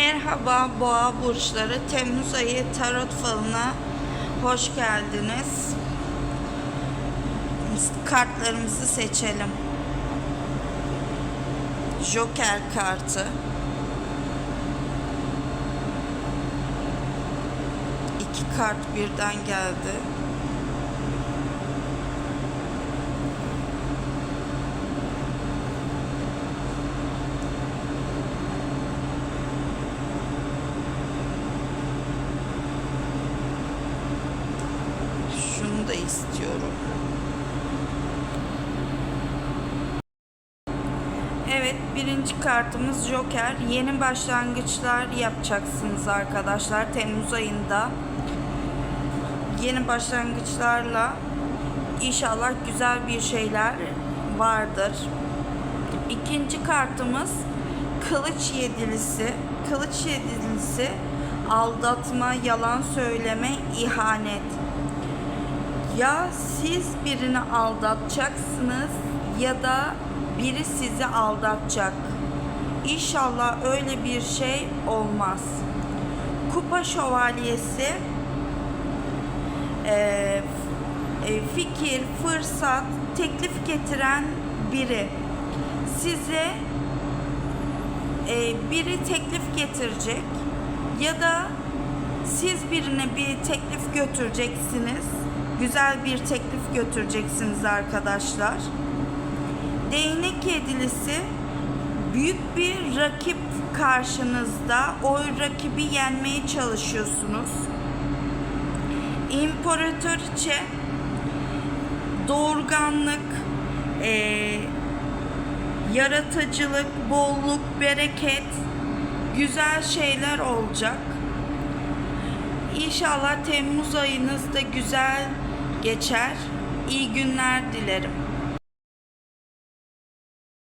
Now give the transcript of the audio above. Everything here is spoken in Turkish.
Merhaba boğa burçları. Temmuz ayı tarot falına hoş geldiniz. Kartlarımızı seçelim. Joker kartı. İki kart birden geldi. Da istiyorum. Evet birinci kartımız Joker. Yeni başlangıçlar yapacaksınız arkadaşlar Temmuz ayında. Yeni başlangıçlarla inşallah güzel bir şeyler vardır. İkinci kartımız Kılıç Yedilisi. Kılıç Yedilisi aldatma, yalan söyleme, ihanet. Ya siz birini aldatacaksınız ya da biri sizi aldatacak. İnşallah öyle bir şey olmaz. Kupa şövalyesi e, e, fikir, fırsat, teklif getiren biri. Size e, biri teklif getirecek ya da siz birine bir teklif götüreceksiniz. Güzel bir teklif götüreceksiniz arkadaşlar. Değnek yedilisi büyük bir rakip karşınızda. O rakibi yenmeye çalışıyorsunuz. İmparatoriçe doğurganlık, eee, yaratıcılık, bolluk, bereket, güzel şeyler olacak. İnşallah Temmuz ayınız da güzel geçer. İyi günler dilerim.